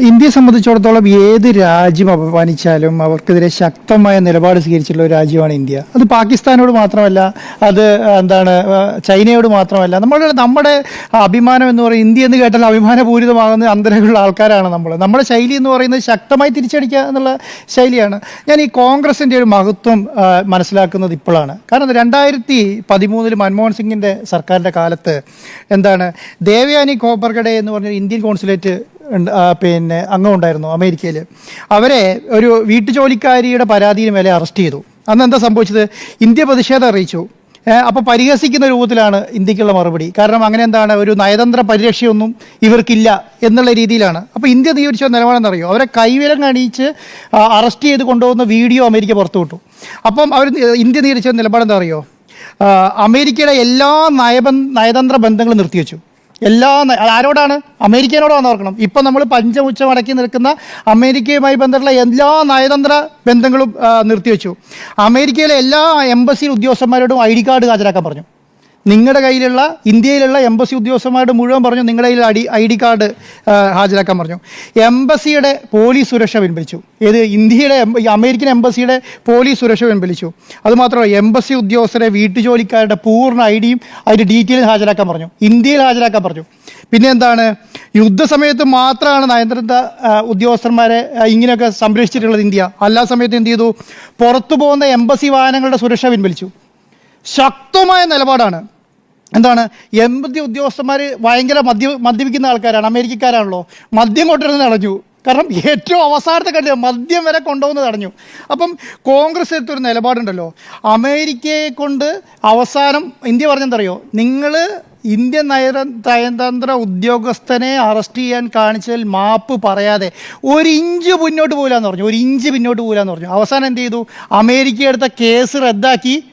ഇന്ത്യയെ സംബന്ധിച്ചിടത്തോളം ഏത് രാജ്യം അപമാനിച്ചാലും അവർക്കെതിരെ ശക്തമായ നിലപാട് സ്വീകരിച്ചിട്ടുള്ള ഒരു രാജ്യമാണ് ഇന്ത്യ. അത് പാകിസ്ഥാനോട് മാത്രമല്ല അത് എന്താണ് ചൈനയോട് മാത്രമല്ല. നമ്മൾ നമ്മുടെ അഭിമാനം എന്ന് പറയുന്നത് ഇന്ത്യ എന്ന് കേട്ടാൽ അഭിമാനപൂരിതമാകുന്ന അന്തരമുള്ള ആൾക്കാരാണ് നമ്മൾ നമ്മുടെ ശൈലി എന്ന് പറയുന്നത് ശക്തമായി തിരിച്ചടിക്കുക എന്നുള്ള ശൈലിയാണ്. ഞാൻ ഈ കോൺഗ്രസിന്റെ ഒരു മഹത്വം മനസ്സിലാക്കുന്നത് ഇപ്പോഴാണ്. കാരണം രണ്ടായിരത്തി പതിമൂന്നിൽ മൻമോഹൻ സിംഗിന്റെ സർക്കാരിന്റെ കാലത്ത് എന്താണ് ദേവയാനി കോബർഗഡേ എന്ന് പറഞ്ഞ ഇന്ത്യൻ കോൺസുലേറ്റ് പിന്നെ അംഗം അമേരിക്കയിൽ അവരെ ഒരു വീട്ടുജോലിക്കാരിയുടെ പരാതിയിൽ മേലെ അറസ്റ്റ് ചെയ്തു. അന്ന് എന്താ സംഭവിച്ചത്? ഇന്ത്യ പ്രതിഷേധം അറിയിച്ചു. അപ്പോൾ പരിഹസിക്കുന്ന രൂപത്തിലാണ് ഇന്ത്യക്കുള്ള മറുപടി. കാരണം അങ്ങനെ എന്താണ്? ഒരു നയതന്ത്ര പരിരക്ഷയൊന്നും ഇവർക്കില്ല എന്നുള്ള രീതിയിലാണ്. അപ്പോൾ ഇന്ത്യ നിയോഗിച്ച നിലപാടെന്ന് അറിയോ അവരെ കൈവിലം കാണിച്ച് അറസ്റ്റ് ചെയ്ത് കൊണ്ടുപോകുന്ന വീഡിയോ അമേരിക്ക പുറത്തുവിട്ടു അപ്പം അവർ ഇന്ത്യ തീരുച്ച നിലപാടെന്താ അറിയോ അമേരിക്കയുടെ എല്ലാ നയബന്ധ നയതന്ത്ര ബന്ധങ്ങളും നിർത്തിവെച്ചു. എല്ലാ ആരോടാണ്? അമേരിക്കനോടാണ് ഓർക്കണം. ഇപ്പം നമ്മൾ പഞ്ചമുച്ച മടക്കി നിൽക്കുന്ന അമേരിക്കയുമായി ബന്ധമുള്ള എല്ലാ നയതന്ത്ര ബന്ധങ്ങളും നിർത്തിവെച്ചു. അമേരിക്കയിലെ എല്ലാ എംബസി ഉദ്യോഗസ്ഥന്മാരോടും ഐ ഡി കാർഡ് ഹാജരാക്കാൻ പറഞ്ഞു. നിങ്ങളുടെ കയ്യിലുള്ള ഇന്ത്യയിലുള്ള എംബസി ഉദ്യോഗസ്ഥന്മാരുടെ മുഴുവൻ പറഞ്ഞു നിങ്ങളുടെ കയ്യിൽ അടി ഐ ഡി കാർഡ് ഹാജരാക്കാൻ പറഞ്ഞു. എംബസിയുടെ പോലീസ് സുരക്ഷ പിൻവലിച്ചു. ഏത് ഇന്ത്യയുടെ അമേരിക്കൻ എംബസിയുടെ പോലീസ് സുരക്ഷ പിൻവലിച്ചു. അതുമാത്രമല്ല എംബസി ഉദ്യോഗസ്ഥരെ വീട്ടുജോലിക്കാരുടെ പൂർണ ഐ ഡിയും അതിന്റെ ഡീറ്റെയിലും ഹാജരാക്കാൻ പറഞ്ഞു. ഇന്ത്യയിൽ ഹാജരാക്കാൻ പറഞ്ഞു. പിന്നെ എന്താണ്? യുദ്ധസമയത്ത് മാത്രമാണ് നയതന്ത്ര ഉദ്യോഗസ്ഥന്മാരെ ഇങ്ങനെയൊക്കെ സംരക്ഷിച്ചിട്ടുള്ളത് ഇന്ത്യ. അല്ലാ സമയത്ത് എന്ത് ചെയ്തു? പുറത്തു പോകുന്ന എംബസി വാഹനങ്ങളുടെ സുരക്ഷ പിൻവലിച്ചു. ശക്തമായ നിലപാടാണ്. എന്താണ്? എൺപത്തി ഉദ്യോഗസ്ഥന്മാർ ഭയങ്കര മദ്യ മദ്യപിക്കുന്ന ആൾക്കാരാണ് അമേരിക്കക്കാരാണല്ലോ. മദ്യം കൊണ്ടുവരുന്നത് അടഞ്ഞു കാരണം ഏറ്റവും അവസാനത്തെ കണ്ടു മദ്യം വരെ കൊണ്ടുപോകുന്നത് അടഞ്ഞു അപ്പം കോൺഗ്രസ് എടുത്തൊരു നിലപാടുണ്ടല്ലോ. അമേരിക്കയെ കൊണ്ട് അവസാനം ഇന്ത്യ പറഞ്ഞെന്തറിയോ? നിങ്ങൾ ഇന്ത്യൻ നയ നയതന്ത്ര ഉദ്യോഗസ്ഥനെ അറസ്റ്റ് ചെയ്യാൻ കാണിച്ചതിൽ മാപ്പ് പറയാതെ ഒരു ഇഞ്ച് മുന്നോട്ട് പോകില്ലെന്ന് പറഞ്ഞു. ഒരു ഇഞ്ച് പിന്നോട്ട് പോകില്ലെന്ന് പറഞ്ഞു. അവസാനം എന്ത് ചെയ്തു? അമേരിക്ക എടുത്ത കേസ് റദ്ദാക്കി.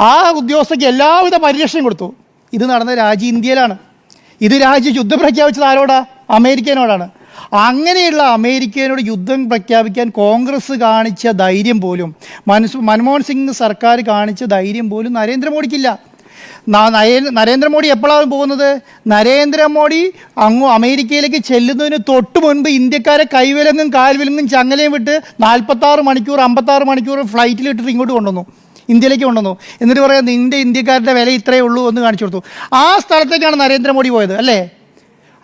ആ ഉദ്യോഗസ്ഥയ്ക്ക് എല്ലാവിധ പരിരക്ഷയും കൊടുത്തു. ഇത് നടന്ന രാജ്യം ഇന്ത്യയിലാണ്. ഇത് രാജ്യം യുദ്ധം പ്രഖ്യാപിച്ചത് ആരോടാ? അമേരിക്കനോടാണ്. അങ്ങനെയുള്ള അമേരിക്കനോട് യുദ്ധം പ്രഖ്യാപിക്കാൻ കോൺഗ്രസ് കാണിച്ച ധൈര്യം പോലും മനസ് മൻമോഹൻ സിംഗ് സർക്കാർ കാണിച്ച ധൈര്യം പോലും നരേന്ദ്രമോദിക്കില്ല. നരേന്ദ്രമോദി എപ്പോഴാണ് പോകുന്നത്? നരേന്ദ്രമോദി അങ്ങ് അമേരിക്കയിലേക്ക് ചെല്ലുന്നതിന് തൊട്ട് മുൻപ് ഇന്ത്യക്കാരെ കൈവിലങ്ങും കാൽവിലങ്ങും ചങ്ങലയും വിട്ട് നാൽപ്പത്താറ് മണിക്കൂർ അമ്പത്താറ് മണിക്കൂർ ഫ്ലൈറ്റിലിട്ടിട്ട് ഇങ്ങോട്ട് കൊണ്ടുവന്നു. ഇന്ത്യയിലേക്ക് കൊണ്ടുവന്നു. എന്നിട്ട് പറയാം നിന്റെ ഇന്ത്യക്കാരുടെ വില ഇത്രയേ ഉള്ളൂ എന്ന് കാണിച്ചു കൊടുത്തു. ആ സ്ഥലത്തേക്കാണ് നരേന്ദ്രമോദി പോയത് അല്ലേ?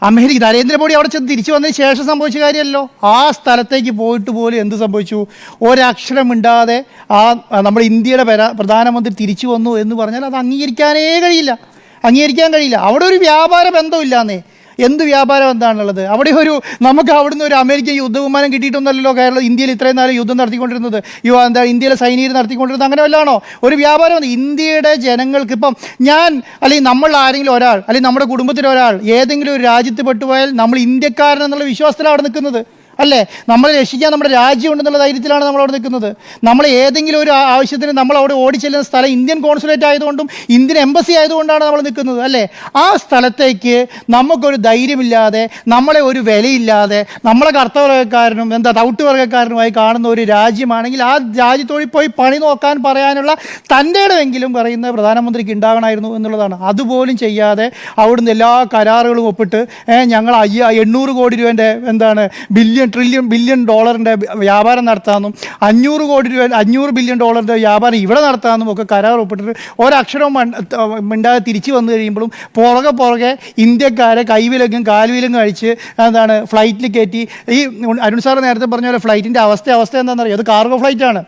അമേരിക്ക നരേന്ദ്രമോദി അവിടെ ചെന്ന് തിരിച്ചു വന്നതിന് ശേഷം സംഭവിച്ച കാര്യമല്ലോ. ആ സ്ഥലത്തേക്ക് പോയിട്ട് പോലും എന്ത് സംഭവിച്ചു? ഒരക്ഷരം മിണ്ടാതെ ആ നമ്മുടെ ഇന്ത്യയുടെ പര പ്രധാനമന്ത്രി തിരിച്ചു വന്നു എന്ന് പറഞ്ഞാൽ അത് അംഗീകരിക്കാനേ കഴിയില്ല. അംഗീകരിക്കാൻ കഴിയില്ല. അവിടെ ഒരു വ്യാപാര ബന്ധമില്ലാന്നേ എന്ത് വ്യാപാരം എന്താണുള്ളത്? അവിടെ ഒരു നമുക്ക് അവിടുന്ന് ഒരു അമേരിക്കൻ യുദ്ധവിമാനം കിട്ടിയിട്ടൊന്നല്ലോ കേരളം ഇന്ത്യയിൽ ഇത്രയും നാളെ യുദ്ധം നടത്തിക്കൊണ്ടിരുന്നത്. യുവ എന്താ ഇന്ത്യയിലെ സൈനികർ നടത്തിക്കൊണ്ടിരുന്നത് അങ്ങനെ വല്ലതാണോ ഒരു വ്യാപാരം ഇന്ത്യയുടെ ജനങ്ങൾക്ക് ഇപ്പം ഞാൻ അല്ലെങ്കിൽ നമ്മൾ ആരെങ്കിലും ഒരാൾ അല്ലെങ്കിൽ നമ്മുടെ കുടുംബത്തിലൊരാൾ ഏതെങ്കിലും ഒരു രാജ്യത്ത് പെട്ടുപോയാൽ നമ്മൾ ഇന്ത്യക്കാരൻ എന്നുള്ള വിശ്വാസത്തിലാണ് അവിടെ നിൽക്കുന്നത്. അല്ലേ? നമ്മൾ രക്ഷിക്കാൻ നമ്മുടെ രാജ്യം ഉണ്ടെന്നുള്ള ധൈര്യത്തിലാണ് നമ്മൾ അവിടെ നിൽക്കുന്നത്. നമ്മൾ ഏതെങ്കിലും ഒരു ആവശ്യത്തിന് നമ്മൾ അവിടെ ഓടിച്ചെല്ലുന്ന സ്ഥലം ഇന്ത്യൻ കോൺസുലേറ്റ് ആയതുകൊണ്ടും ഇന്ത്യൻ എംബസി ആയതുകൊണ്ടാണ് നമ്മൾ നിൽക്കുന്നത് അല്ലേ? ആ സ്ഥലത്തേക്ക് നമുക്കൊരു ധൈര്യമില്ലാതെ നമ്മളെ ഒരു വിലയില്ലാതെ നമ്മളെ കർത്തവർഗക്കാരനും എന്താ തൗട്ടുവർഗക്കാരനുമായി കാണുന്ന ഒരു രാജ്യമാണെങ്കിൽ ആ രാജ്യത്തോടി പോയി പണി നോക്കാൻ പറയാനുള്ള തന്റെ ഇടമെങ്കിലും പറയുന്ന പ്രധാനമന്ത്രിക്ക് ഉണ്ടാകണമായിരുന്നു എന്നുള്ളതാണ്. അതുപോലും ചെയ്യാതെ അവിടുന്ന് എല്ലാ കരാറുകളും ഒപ്പിട്ട് ഞങ്ങൾ അയ്യ എണ്ണൂറ് കോടി രൂപേന്റെ എന്താണ് ബില്യൺ ട്രില്യൺ ബില്യൺ ഡോളറിന്റെ വ്യാപാരം നടത്താമെന്നും അഞ്ഞൂറ് കോടി രൂപ അഞ്ഞൂറ് ബില്യൺ ഡോളറിന്റെ വ്യാപാരം ഇവിടെ നടത്താമെന്നും ഒക്കെ കരാർ ഒപ്പിട്ടിട്ട് ഒരക്ഷരവും മിണ്ടാതെ തിരിച്ചു വന്നു കഴിയുമ്പോഴും പുറകെ പുറകെ ഇന്ത്യക്കാരെ കൈവിലങ്ങും കാൽവിലങ്ങും അഴിച്ച് എന്താണ് ഫ്ലൈറ്റിൽ കയറ്റി ഈ അരുൺ സാർ നേരത്തെ പറഞ്ഞ പോലെ ഫ്ലൈറ്റിന്റെ അവസ്ഥ അവസ്ഥ എന്താണെന്നറിയോ? അത് കാർഗോ ഫ്ലൈറ്റാണ്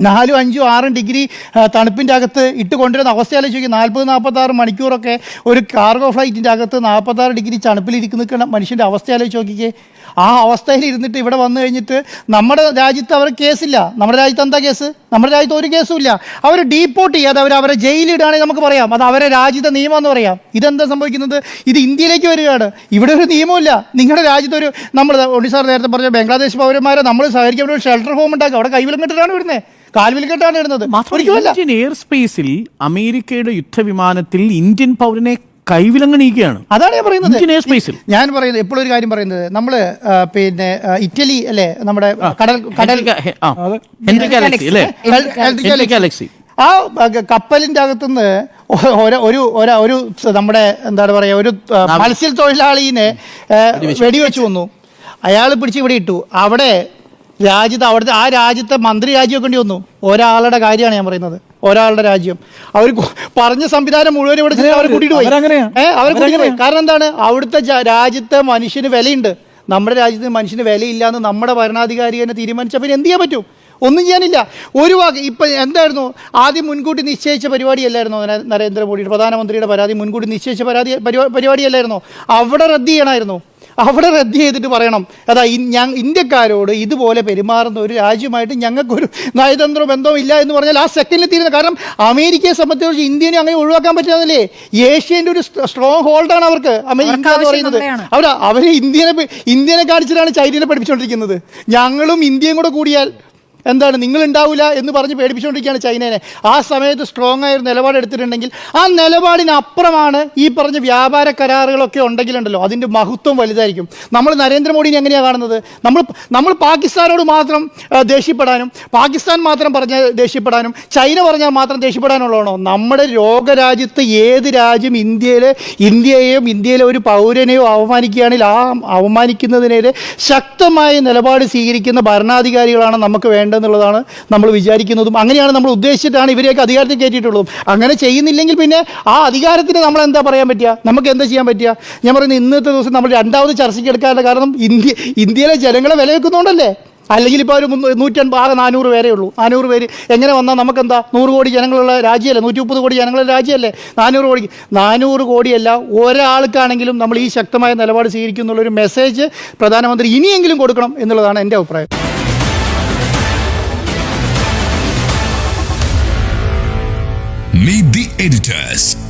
നാലും അഞ്ചും ആറും ഡിഗ്രി തണുപ്പിന്റെ അകത്ത് ഇട്ട് കൊണ്ടുവരുന്ന അവസ്ഥ ചോദിക്കും നാൽപ്പത് നാൽപ്പത്താറ് മണിക്കൂറൊക്കെ ഒരു കാർഗോ ഫ്ലൈറ്റിന്റെ അകത്ത് നാൽപ്പത്താറ് ഡിഗ്രി തണുപ്പിലിരിക്കുന്ന മനുഷ്യന്റെ അവസ്ഥ ആലോചിച്ച് നോക്കിക്കേ ആ അവസ്ഥയിൽ ഇരുന്നിട്ട് ഇവിടെ വന്നു കഴിഞ്ഞിട്ട് നമ്മുടെ രാജ്യത്ത് അവർ കേസില്ല. നമ്മുടെ രാജ്യത്ത് എന്താ കേസ്? നമ്മുടെ രാജ്യത്ത് ഒരു കേസും ഇല്ല. അവർ ഡീപ്പോർട്ട് ചെയ്യാതെ അവർ അവരെ ജയിലിടുകയാണെങ്കിൽ നമുക്ക് പറയാം. അത് അവരെ രാജ്യത്തെ നിയമം എന്ന് പറയാം. ഇതെന്താ സംഭവിക്കുന്നത്? ഇത് ഇന്ത്യയിലേക്ക് വരികയാണ്. ഇവിടെ ഒരു നിയമമില്ല നിങ്ങളുടെ രാജ്യത്തൊരു നമ്മൾ ഒഡീസാർ നേരത്തെ പറഞ്ഞ ബംഗ്ലാദേശ് പൗരന്മാരെ നമ്മൾ സഹകരിക്കാൻ ഒരു ഷെൽട്ടർ ഹോം ഉണ്ടാക്കുക. അവിടെ കൈവിലും കെട്ടിട്ടാണ് വിടുന്നത്. കാൽവിൽ കെട്ടാണ് ഇടുന്നത് ഇന്ത്യൻ എയർ സ്പേസിൽ അമേരിക്കയുടെ യുദ്ധവിമാനത്തിൽ ഇന്ത്യൻ പൗരനെ കൈവിലങ്ങണിയിക്കുകയാണ്. അതാണ് ഞാൻ പറയുന്നത്. സ്പേസിൽ ഞാൻ പറയുന്നത് എപ്പോഴും ഒരു കാര്യം പറയുന്നത്. നമ്മൾ പിന്നെ ഇറ്റലി അല്ലേ നമ്മുടെ കടൽ കടൽ ആ കപ്പലിന്റെ അകത്തുനിന്ന് ഒരു ഒരു നമ്മുടെ എന്താണ് പറയാ ഒരു മത്സ്യ മത്സ്യത്തൊഴിലാളിനെ വെടിവെച്ചു. വന്നു. കൊന്നു അയാൾ പിടിച്ച് ഇവിടെ ഇട്ടു. അവിടെ രാജ്യത്ത് അവിടുത്തെ ആ രാജ്യത്തെ മന്ത്രി രാജ്യമൊക്കെ വേണ്ടി വന്നു. ഒരാളുടെ കാര്യമാണ് ഞാൻ പറയുന്നത്. ഒരാളുടെ രാജ്യം. അവർ പറഞ്ഞ സംവിധാനം മുഴുവൻ ഇവിടെ ചെന്ന് അവരെ കൂട്ടിയിട്ട് പോയി. അവർ ഏഹ് അവരെ കൂട്ടിയിട്ട് പോയി. കാരണം എന്താണ്? അവിടുത്തെ രാജ്യത്തെ മനുഷ്യന് വിലയുണ്ട്. നമ്മുടെ രാജ്യത്ത് മനുഷ്യന് വിലയില്ല എന്ന് നമ്മുടെ ഭരണാധികാരി തന്നെ തീരുമാനിച്ചാൽ പിന്നെ എന്ത് ചെയ്യാൻ പറ്റും? ഒന്നും ചെയ്യാനില്ല. ഒരു വാക്ക് ഇപ്പം എന്തായിരുന്നു? ആദ്യം മുൻകൂട്ടി നിശ്ചയിച്ച പരിപാടിയല്ലായിരുന്നോ നര- നരേന്ദ്രമോദിയുടെ പ്രധാനമന്ത്രിയുടെ പരാതി? മുൻകൂട്ടി നിശ്ചയിച്ച പരാതി പരിപാ- പരിപാടിയല്ലായിരുന്നോ? അവിടെ റദ്ദ് ചെയ്യണമായിരുന്നു അവിടെ റദ്ദ് ചെയ്തിട്ട് പറയണം. അതാ ഞാൻ ഇന്ത്യക്കാരോട് ഇതുപോലെ പെരുമാറുന്ന ഒരു രാജ്യമായിട്ട് ഞങ്ങൾക്കൊരു നയതന്ത്ര ബന്ധവും ഇല്ല എന്ന് പറഞ്ഞാൽ ആ സെക്കൻഡിൽ തീരുന്നത്. കാരണം അമേരിക്കയെ സംബന്ധിച്ച് ഇന്ത്യനെ അങ്ങനെ ഒഴിവാക്കാൻ പറ്റുന്നതല്ലേ ഏഷ്യന്റെ ഒരു സ്ട്രോങ് ഹോൾഡാണ് അവർക്ക്. അമേരിക്ക എന്ന് പറയുന്നത്. അവർ അവർ ഇന്ത്യനെ ഇന്ത്യനെ കാണിച്ചിട്ടാണ് ചൈനയെ പഠിപ്പിച്ചുകൊണ്ടിരിക്കുന്നത്. ഞങ്ങളും ഇന്ത്യയും കൂടെ കൂടിയാൽ എന്താണ് നിങ്ങളുണ്ടാവില്ല എന്ന് പറഞ്ഞ് പേടിപ്പിച്ചുകൊണ്ടിരിക്കുകയാണ് ചൈനയെ ആ സമയത്ത് സ്ട്രോങ് ആയ ഒരു നിലപാട് എടുത്തിട്ടുണ്ടെങ്കിൽ ആ നിലപാടിനപ്പുറമാണ് ഈ പറഞ്ഞ വ്യാപാര കരാറുകളൊക്കെ ഉണ്ടെങ്കിലുണ്ടല്ലോ. അതിന്റെ മഹത്വം വലുതായിരിക്കും. നമ്മൾ നരേന്ദ്രമോദിനെ എങ്ങനെയാണ് കാണുന്നത്? നമ്മൾ നമ്മൾ പാകിസ്ഥാനോട് മാത്രം ദേഷ്യപ്പെടാനും പാകിസ്ഥാൻ മാത്രം പറഞ്ഞ ദേഷ്യപ്പെടാനും ചൈന പറഞ്ഞാൽ മാത്രം ദേഷ്യപ്പെടാനുള്ളതാണോ? നമ്മുടെ ലോകരാജ്യത്ത് ഏത് രാജ്യം ഇന്ത്യയിലെ ഇന്ത്യയെയും ഇന്ത്യയിലെ ഒരു പൗരനെയോ അവമാനിക്കുകയാണെങ്കിൽ ആ അവമാനിക്കുന്നതിനെതിരെ ശക്തമായ നിലപാട് സ്വീകരിക്കുന്ന ഭരണാധികാരികളാണ് നമുക്ക് വേണ്ടതെന്നുള്ളതാണ് നമ്മൾ വിചാരിക്കുന്നതും. അങ്ങനെയാണ് നമ്മൾ ഉദ്ദേശിച്ചിട്ടാണ് ഇവരെയൊക്കെ അധികാരത്തിൽ കയറ്റിയിട്ടുള്ളതും. അങ്ങനെ ചെയ്യുന്നില്ലെങ്കിൽ പിന്നെ ആ അധികാരത്തിന് നമ്മൾ എന്താ പറയാൻ പറ്റുക? നമുക്ക് എന്താ ചെയ്യാൻ പറ്റുക? ഞാൻ പറയുന്നത് ഇന്നത്തെ ദിവസം നമ്മൾ രണ്ടാമത് ചർച്ചയ്ക്ക് എടുക്കാനുള്ള കാരണം ഇന്ത്യ ഇന്ത്യയിലെ ജനങ്ങളെ വില വെക്കുന്നതുകൊണ്ടല്ലേ അല്ലെങ്കിൽ ഇപ്പോൾ ഒരു നൂറ്റൻപത് ആകെ നാനൂറ് പേരേ ഉള്ളൂ. നാനൂറ് പേര് എങ്ങനെ വന്നാൽ നമുക്കെന്താ? നൂറ് കോടി ജനങ്ങളുള്ള രാജ്യമല്ലേ? നൂറ്റി മുപ്പത് കോടി ജനങ്ങളുള്ള രാജ്യമല്ലേ? നാനൂറ് കോടി നാനൂറ് കോടിയല്ല ഒരാൾക്കാണെങ്കിലും നമ്മൾ ഈ ശക്തമായ നിലപാട് സ്വീകരിക്കുന്നുള്ളൊരു മെസ്സേജ് പ്രധാനമന്ത്രി ഇനിയെങ്കിലും കൊടുക്കണം എന്നുള്ളതാണ് എന്റെ അഭിപ്രായം. Meet the editors.